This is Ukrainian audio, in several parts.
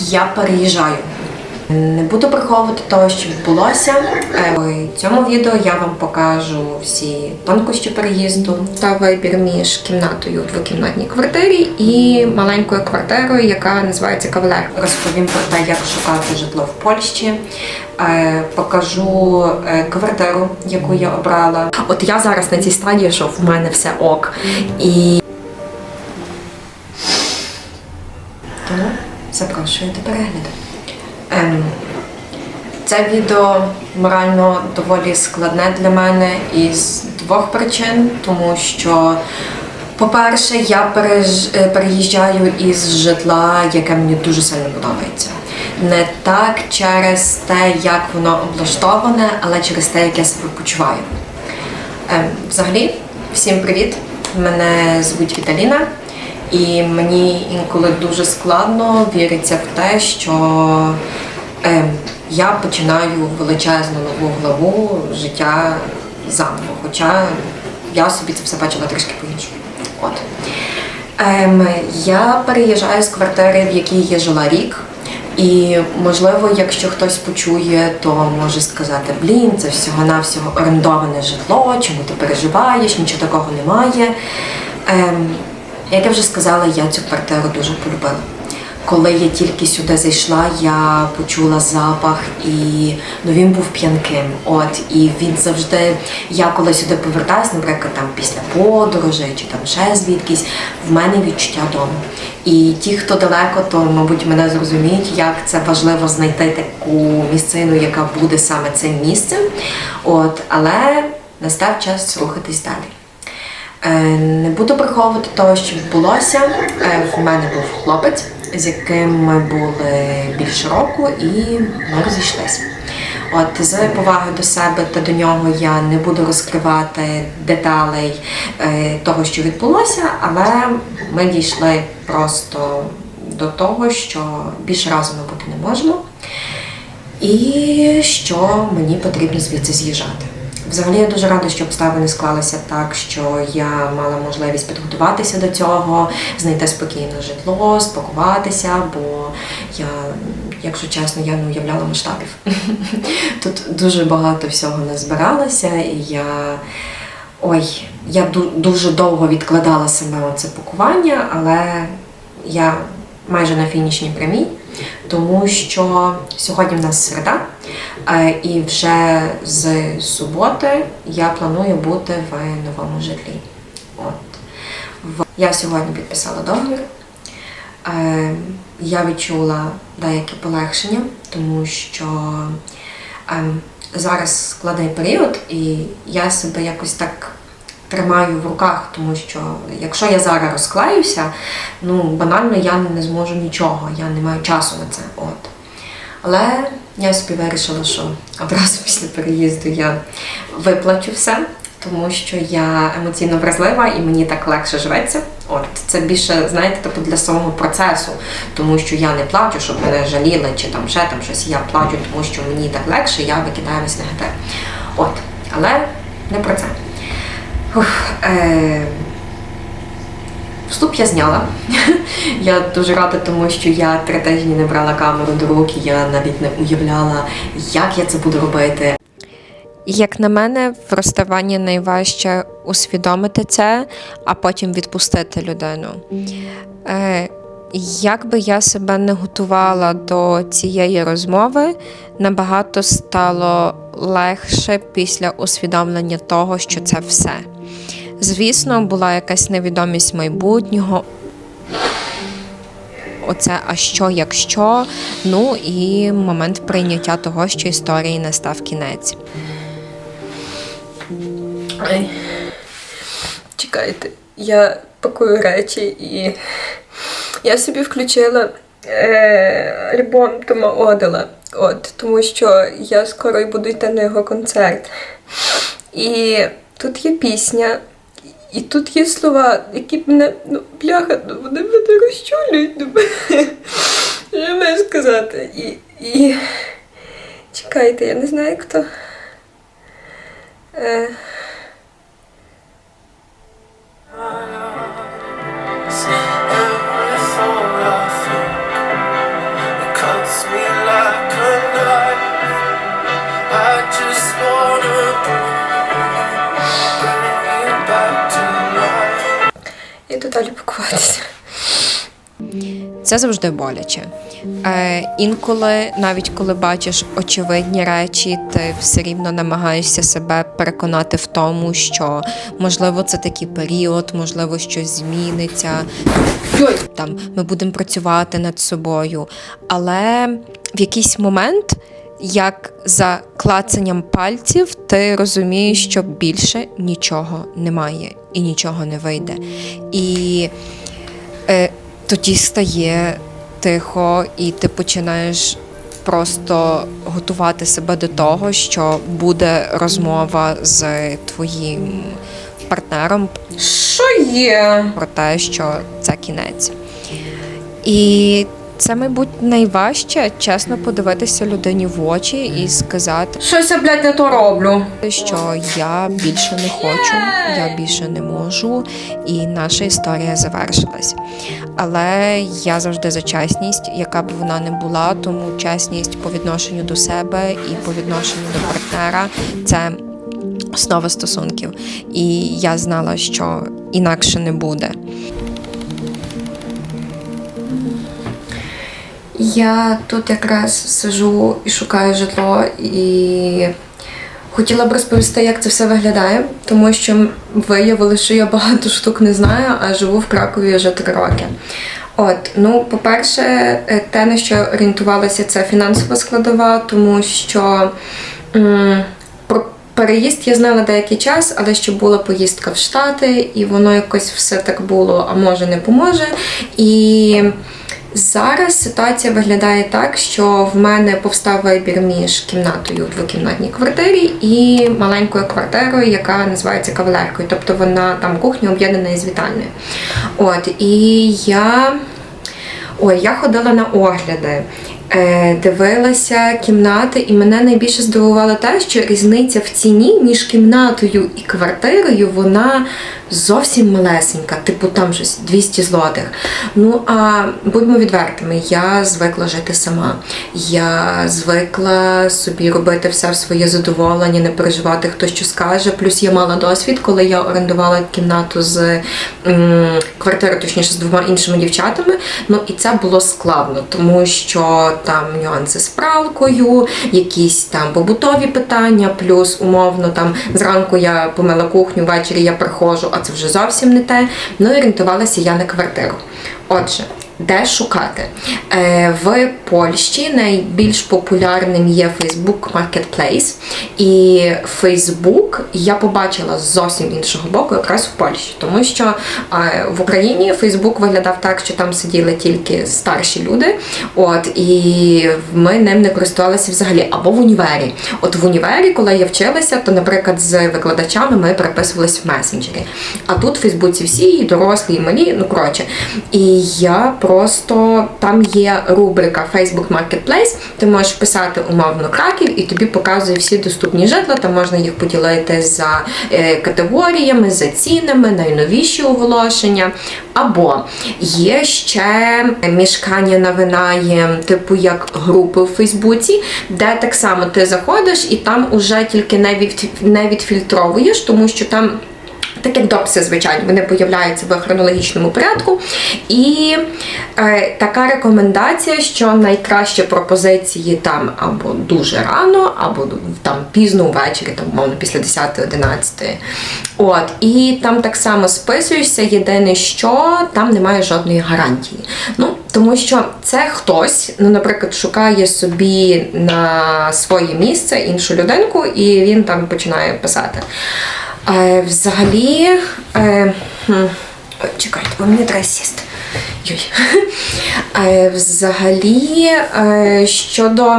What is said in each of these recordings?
Я переїжджаю. Не буду приховувати того, що відбулося. Е, В цьому відео я вам покажу всі тонкощі переїзду та вибір між кімнатою у двокімнатній квартирі і маленькою квартирою, яка називається Кавалер. Розповім про те, як шукати житло в Польщі. Е, Покажу е, квартиру, яку я обрала. От я зараз на цій стадії, що в мене все ок. І запрошую до перегляду. Ем, це відео морально доволі складне для мене із двох причин, тому що, по-перше, я е, переїжджаю із житла, яке мені дуже сильно подобається. Не так через те, як воно облаштоване, але через те, як я себе почуваю. Ем, взагалі, всім привіт! Мене звуть Віталіна, і мені інколи дуже складно віриться в те, що ем, я починаю величезну нову главу життя заново. Хоча я собі це все бачила трішки по-іншому. От. Ем, я переїжджаю з квартири, в якій я жила рік. І можливо, якщо хтось почує, то може сказати: блін, це всього-навсього орендоване житло, чому ти переживаєш, нічого такого немає. Ем, як я вже сказала, я цю квартиру дуже полюбила. Коли я тільки сюди зайшла, я почула запах, і ну він був п'янким. От і він завжди, я коли сюди повертаюсь, наприклад, там після подорожей чи там ще звідкись, в мене відчуття дому. І ті, хто далеко, то мабуть мене зрозуміють, як це важливо знайти таку місцину, яка буде саме цим місцем. От, але настав час рухатись далі. Е, Не буду приховувати того, що відбулося. Е, В мене був хлопець, з яким ми були більше року, і ми розійшлися. От з повагою до себе та до нього я не буду розкривати деталей е, того, що відбулося, але ми дійшли просто до того, що більше разом ми бути не можемо, і що мені потрібно звідси з'їжджати. Взагалі я дуже рада, що обставини склалися так, що я мала можливість підготуватися до цього, знайти спокійне житло, спакуватися, бо я, якщо чесно, я не уявляла масштабів. Тут дуже багато всього не збиралося, і я. Ой, я дуже довго відкладала саме це пакування, але я майже на фінішній прямій, тому що сьогодні в нас середа, е, і вже з суботи я планую бути в новому житлі. От. Я сьогодні підписала договір. Е, Я відчула деяке полегшення, тому що ем, зараз складний період, і я себе якось так тримаю в руках, тому що якщо я зараз розклеюся, ну банально я не зможу нічого, я не маю часу на це. От. Але я собі вирішила, що одразу після переїзду я виплачу все, тому що я емоційно вразлива і мені так легше живеться. От це більше, знаєте, типу для самого процесу, тому що я не плачу, щоб мене жаліли чи там ще там щось. Я плачу, тому що мені так легше, я викидаю весь негатив. От, але не про це. Е... Вступ я зняла. Я дуже рада, тому що я три тижні не брала камеру до рук, я навіть не уявляла, як я це буду робити. Як на мене, в розставанні найважче усвідомити це, а потім відпустити людину. Е, як би я себе не готувала до цієї розмови, набагато стало легше після усвідомлення того, що це все. Звісно, була якась невідомість майбутнього. Оце а що, якщо? Ну і момент прийняття того, що історії настав кінець. Ай. Чекайте, я пакую речі і я собі включила е, альбом Тома Одела, от, тому що я скоро й буду йти на його концерт. І тут є пісня, і тут є слова, які мене, ну, бляха, ну, вони мене розчулюють. Ну, що маю сказати? І, і чекайте, я не знаю хто. Е, далі. Це завжди боляче. Е, інколи, навіть коли бачиш очевидні речі, ти все рівно намагаєшся себе переконати в тому, що можливо це такий період, можливо, щось зміниться. Там ми будемо працювати над собою. Але в якийсь момент, як за клацанням пальців, ти розумієш, що більше нічого немає і нічого не вийде. І е, тоді стає тихо, і ти починаєш просто готувати себе до того, що буде розмова з твоїм партнером Що є? про те, що це кінець. І це, мабуть, найважче чесно подивитися людині в очі і сказати, Щось я, блядь, не то роблю. що я більше не хочу, я більше не можу, і наша історія завершилась. Але я завжди за чесність, яка б вона не була, тому чесність по відношенню до себе і по відношенню до партнера це основа стосунків. І я знала, що інакше не буде. Я тут якраз сижу і шукаю житло, і хотіла б розповісти, як це все виглядає, тому що виявили, що я багато штук не знаю, а живу в Кракові вже три роки. От, ну, по-перше, е, те, на що орієнтувалася, це фінансова складова, тому що м, про переїзд я знала деякий час, але ще була поїздка в Штати, і воно якось все так було, а може не поможе. І Зараз ситуація виглядає так, що в мене повстав вибір між кімнатою у двокімнатній квартирі і маленькою квартирою, яка називається кавалеркою. Тобто вона там кухня об'єднана із вітальною. От і я. Ой, я ходила на огляди, е, дивилася кімнати, і мене найбільше здивувало те, що різниця в ціні між кімнатою і квартирою вона зовсім малесенька, типу там щось 200 злотих. Ну а будьмо відвертими, я звикла жити сама. Я звикла собі робити все в своє задоволення, не переживати, хто що скаже. Плюс я мала досвід, коли я орендувала кімнату з м, квартирою, точніше з двома іншими дівчатами. Ну і це було складно, тому що там нюанси з пралкою, якісь там побутові питання, плюс умовно там зранку я помила кухню, ввечері я приходжу, а це вже зовсім не те. Ну і орієнтувалася я на квартиру. Отже. Де шукати? Е, в Польщі найбільш популярним є Facebook Marketplace. І Facebook я побачила з зовсім іншого боку, якраз в Польщі. Тому що е, в Україні Facebook виглядав так, що там сиділи тільки старші люди. От і ми ним не користувалися взагалі. Або в універі. От в універі, коли я вчилася, то, наприклад, з викладачами ми переписувалися в месенджері. А тут в Фейсбуці всі, і дорослі, і малі, ну коротше. І я просто там є рубрика Facebook Marketplace, ти можеш писати умовно краків, і тобі показує всі доступні житла. Там можна їх поділити за е, категоріями, за цінами, найновіші оголошення. Або є ще мішкання на типу як групи в Фейсбуці, де так само ти заходиш і там уже тільки не відфільтровуєш, тому що там. Так як дописи, звичайно, вони появляються в хронологічному порядку. І е, така рекомендація, що найкращі пропозиції там або дуже рано, або там пізно ввечері, там, мовно, після 10-11. От, і там так само списуєшся. Єдине, що там немає жодної гарантії. Ну, тому що це хтось, ну, наприклад, шукає собі на своє місце іншу людинку, і він там починає писати. Е, взагалі, е, чекайте, бо мені треба сісти. Е, взагалі, е, щодо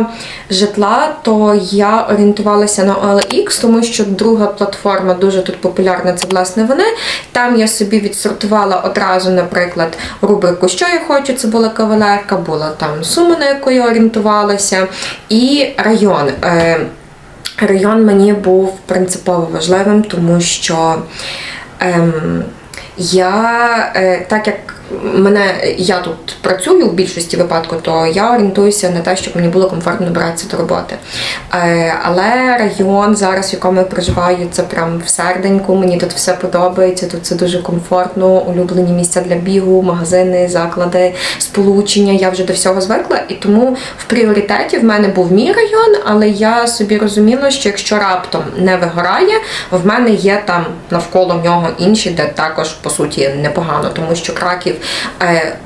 житла, то я орієнтувалася на OLX, тому що друга платформа дуже тут популярна, це власне вони. Там я собі відсортувала одразу, наприклад, рубрику, що я хочу, це була кавалерка, була там сума, на яку я орієнтувалася, і район. Е, Район мені був принципово важливим, тому що ем, я, е, так як мене я тут працюю в більшості випадку, то я орієнтуюся на те, щоб мені було комфортно добиратися до роботи. Е, Але район зараз, в якому я проживаю, це прям в серденьку. Мені тут все подобається. Тут це дуже комфортно, улюблені місця для бігу, магазини, заклади, сполучення. Я вже до всього звикла, і тому в пріоритеті в мене був мій район, але я собі розуміла, що якщо раптом не вигорає, в мене є там навколо нього інші, де також по суті непогано, тому що Краків,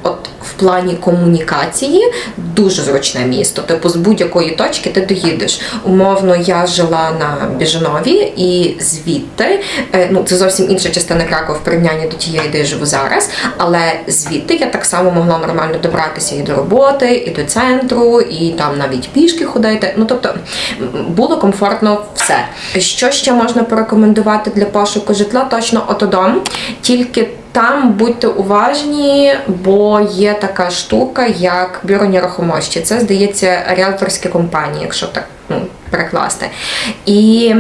от в плані комунікації, дуже зручне місто. Типу, з будь-якої точки ти доїдеш. Умовно, я жила на Біжанові, і звідти, е, ну це зовсім інша частина Кракова в порівнянні до тієї, де я живу зараз. Але звідти я так само могла нормально добратися і до роботи, і до центру, і там навіть пішки ходити. Ну тобто було комфортно все. Що ще можна порекомендувати для пошуку житла? Точно отодом. Тільки там будьте уважні, бо є така штука, як бюро нерухомості. Це здається ріалторські компанії, якщо так ну, перекласти. І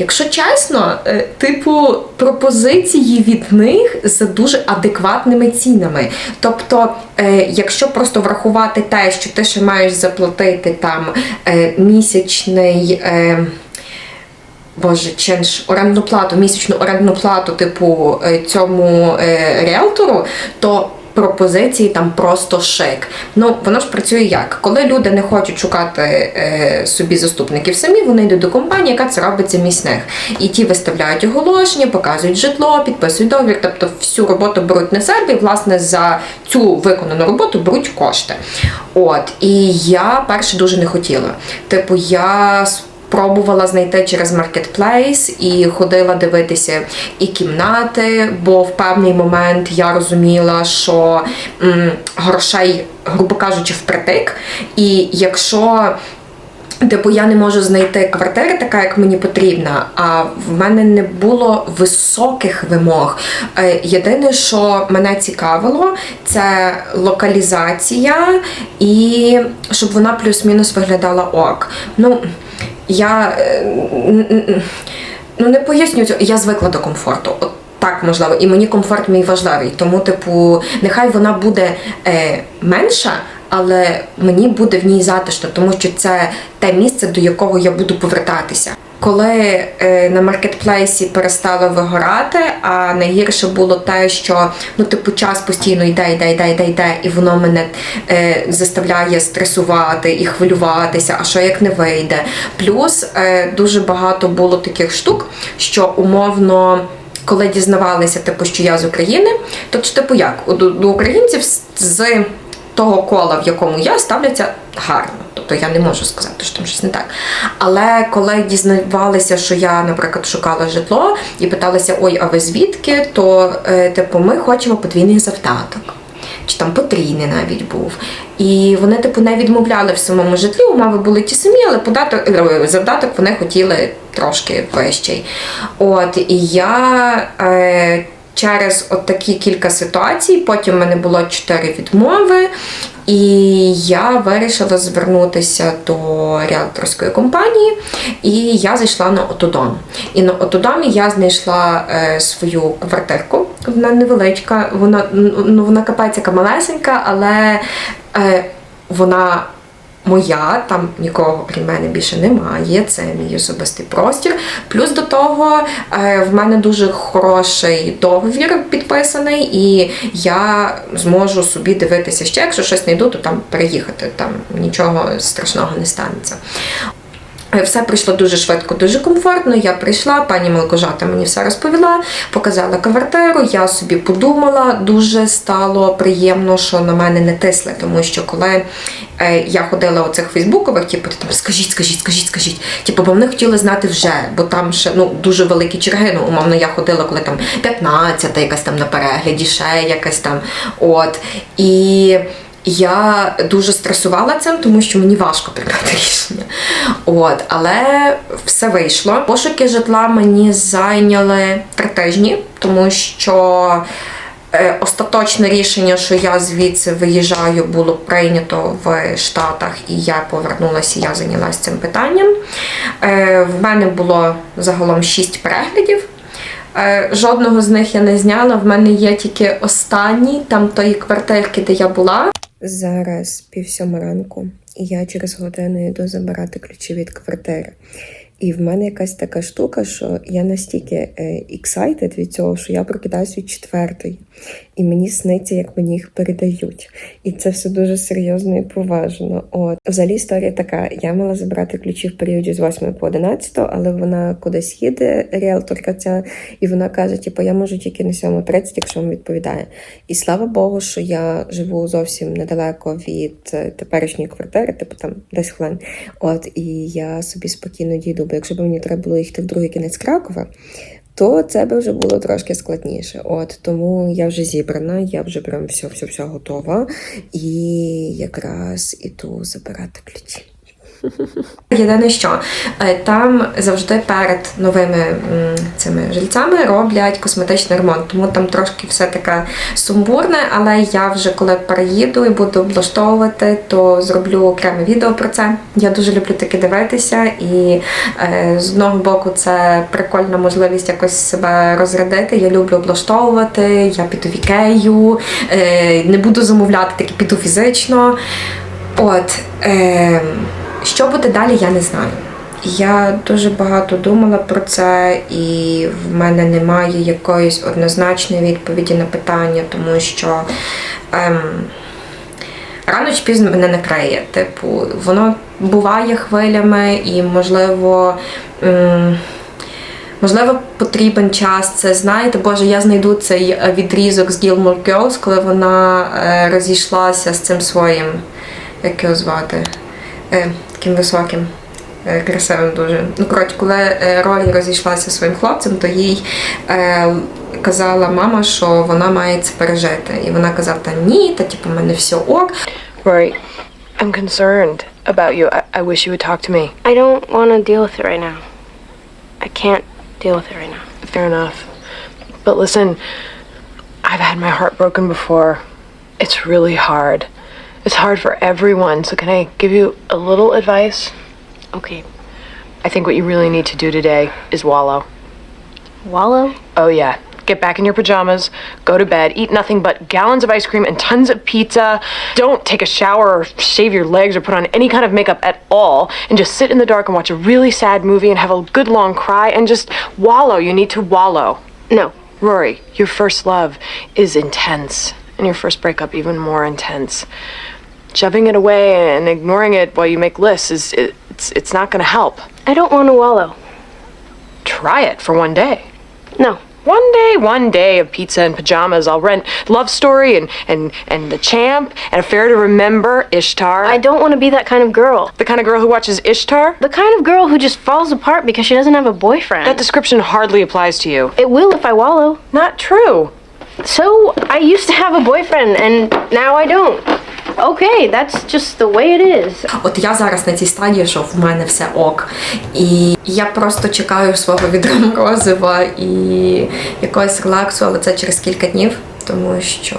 Якщо чесно, е, типу пропозиції від них за дуже адекватними цінами. Тобто, е, якщо просто врахувати те, що ти ще маєш заплатити там е, місячний. Боже, чинш орендну плату, місячну орендну плату, типу е, цьому е, ріелтору, то пропозиції там просто шик. Ну воно ж працює як? Коли люди не хочуть шукати е, собі заступників самі, вони йдуть до компанії, яка це робить замість них. І ті виставляють оголошення, показують житло, підписують договір, тобто всю роботу беруть на себе, і власне за цю виконану роботу беруть кошти. От і я перше дуже не хотіла. Типу, я Пробувала знайти через маркетплейс і ходила дивитися і кімнати, бо в певний момент я розуміла, що м, грошей, грубо кажучи, впритик. І якщо Типу, я не можу знайти квартири, така як мені потрібна, а в мене не було високих вимог. Е, Єдине, що мене цікавило, це локалізація і щоб вона плюс-мінус виглядала ок. Ну, я е, ну не поясню цього, я звикла до комфорту. От так можливо, і мені комфорт мій важливий. Тому, типу, нехай вона буде е, менша, але мені буде в ній затишно, тому що це те місце, до якого я буду повертатися. Коли е, на маркетплейсі перестало вигорати, а найгірше було те, що ну, типу, час постійно йде, йде, йде, йде, йде, і воно мене е, заставляє стресувати і хвилюватися, а що як не вийде. Плюс е, дуже багато було таких штук, що умовно коли дізнавалися, типу, що я з України, то типу, як до, до українців з того кола, в якому я ставляться гарно. Тобто я не можу сказати, що там щось не так. Але коли дізнавалися, що я, наприклад, шукала житло і питалися, ой, а ви звідки? То е, типу, ми хочемо подвійний завдаток. Чи там потрійний навіть був. І вони, типу, не відмовляли в самому житлі, умови були ті самі, але податок, е, завдаток вони хотіли трошки вищий. От, і я е, через от такі кілька ситуацій, потім в мене було чотири відмови, і я вирішила звернутися до ріалторської компанії, і я зайшла на Отодом. І на Отодомі я знайшла е, свою квартирку. Вона невеличка, вона ну вона капець яка малесенька, але е, вона моя, там нікого крім мене більше немає. Це мій особистий простір. Плюс до того е, в мене дуже хороший договір підписаний, і я зможу собі дивитися ще, якщо щось знайду, то там переїхати. Там нічого страшного не станеться. Е, Все пройшло дуже швидко, дуже комфортно. Я прийшла, пані Мелкожата мені все розповіла, показала квартиру. Я собі подумала, дуже стало приємно, що на мене не тисли, тому що коли е, я ходила у цих фейсбукових, типу, там скажіть, скажіть, скажіть, скажіть. Типу, бо вони хотіли знати вже, бо там ще ну дуже великі черги. Ну, умовно, я ходила, коли там 15 якась там на перегляді, ще якась там. От. І я дуже стресувала цим, тому що мені важко прийняти рішення. От, але все вийшло. Пошуки житла мені зайняли три тижні, тому що е, остаточне рішення, що я звідси виїжджаю, було прийнято в Штатах, і я повернулася, я зайнялася цим питанням. Е, в мене було загалом шість переглядів. Е, Жодного з них я не зняла. В мене є тільки останній, там тої квартирки, де я була. Зараз пів сьома ранку, і я через годину йду забирати ключі від квартири. І в мене якась така штука, що я настільки е, excited від цього, що я прокидаюсь від четвертої, і мені сниться, як мені їх передають. І це все дуже серйозно і поважно. От взагалі історія така: я мала забрати ключі в періоді з 8 по 11, але вона кудись їде, ріелторка ця, і вона каже: типу, я можу тільки на 7.30, якщо вам відповідає. І слава Богу, що я живу зовсім недалеко від е, теперішньої квартири, типу там 10 хвилин. От і я собі спокійно дійду. Бо якщо б мені треба було їхати в другий кінець Кракова, то це би вже було трошки складніше. От тому я вже зібрана, я вже прям все, все, все готова. І якраз іду забирати ключі. Єдине, що е, там завжди перед новими цими жильцями роблять косметичний ремонт, тому там трошки все таке сумбурне, але я вже коли переїду і буду облаштовувати, то зроблю окреме відео про це. Я дуже люблю таке дивитися, і е, з одного боку це прикольна можливість якось себе розрядити. Я люблю облаштовувати, я піду в ікею, е, не буду замовляти, таки піду фізично. От. Е, що буде далі, я не знаю. Я дуже багато думала про це, і в мене немає якоїсь однозначної відповіді на питання, тому що ем, рано чи пізно мене накриє. Типу, воно буває хвилями, і можливо. Ем, Можливо, потрібен час. Це знаєте, Боже, я знайду цей е, відрізок з Gilmore Girls, коли вона е, розійшлася з цим своїм, як його звати, е, таким високим, е, красивим дуже. Ну, коротше, коли е, Ролі розійшлася зі своїм хлопцем, то їй е, казала мама, що вона має це пережити. І вона казала, та ні, та типу, в мене все ок. Rory, I'm concerned about you. I, I wish you would talk to me. I don't want to deal with it right now. I can't deal with it right now. Fair enough. But listen, I've had my heart broken before. It's really hard. It's hard for everyone. So, can I give you a little advice? Okay. I think what you really need to do today is wallow. Wallow? Oh, yeah. Get back in your pajamas, go to bed, eat nothing but gallons of ice cream and tons of pizza. Don't take a shower or shave your legs or put on any kind of makeup at all. And just sit in the dark and watch a really sad movie and have a good long cry and just wallow. You need to wallow. No. Rory, your first love is intense, and your first breakup even more intense. Shoving it away and ignoring it while you make lists is it, it's it's not going to help. I don't want to wallow. Try it for one day. No. One day, one day of pizza and pajamas. I'll rent Love Story and and and The Champ and Affair to Remember, Ishtar. I don't want to be that kind of girl. the kind of girl who watches Ishtar. The kind of girl who just falls apart because she doesn't have a boyfriend. That description hardly applies to you. it will if I wallow. Not true. So, I used to have a boyfriend and now I don't. Okay, that's just the way it is. От я зараз на цій стадії, що в мене все ок. І я просто чекаю свого відра морозива і якогось релаксу, але це через кілька днів, тому що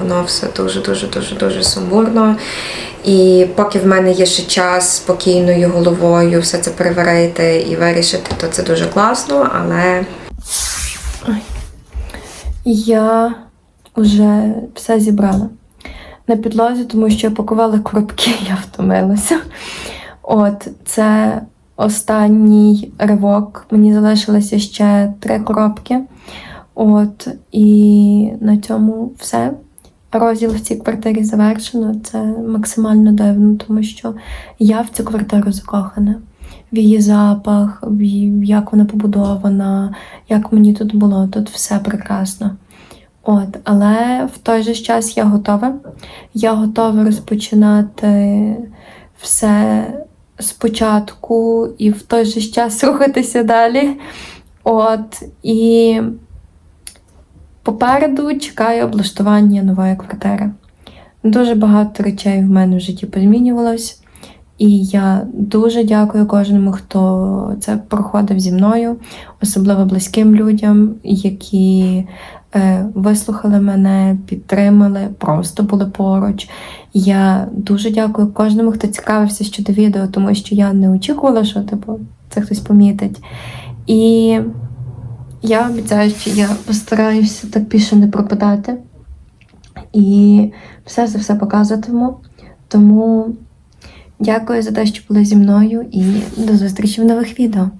воно все дуже дуже дуже дуже сумбурно. І поки в мене є ще час спокійною головою все це переварити і вирішити, то це дуже класно, але. Я вже все зібрала на підлозі, тому що я пакувала коробки, я втомилася. От, це останній ривок. Мені залишилося ще три коробки. От, і на цьому все. Розділ в цій квартирі завершено. Це максимально дивно, тому що я в цю квартиру закохана. В її запах, в її, як вона побудована, як мені тут було. Тут все прекрасно. От, але в той же час я готова. Я готова розпочинати все спочатку і в той же час рухатися далі. От, і попереду чекаю облаштування нової квартири. Дуже багато речей в мене в житті позмінювалось. І я дуже дякую кожному, хто це проходив зі мною, особливо близьким людям, які вислухали мене, підтримали, просто були поруч. Я дуже дякую кожному, хто цікавився щодо відео, тому що я не очікувала, що типу, це хтось помітить. І я обіцяю, що я постараюся так більше не пропадати і все за все показуватиму. Тому дякую за те, що були зі мною, і до зустрічі в нових відео.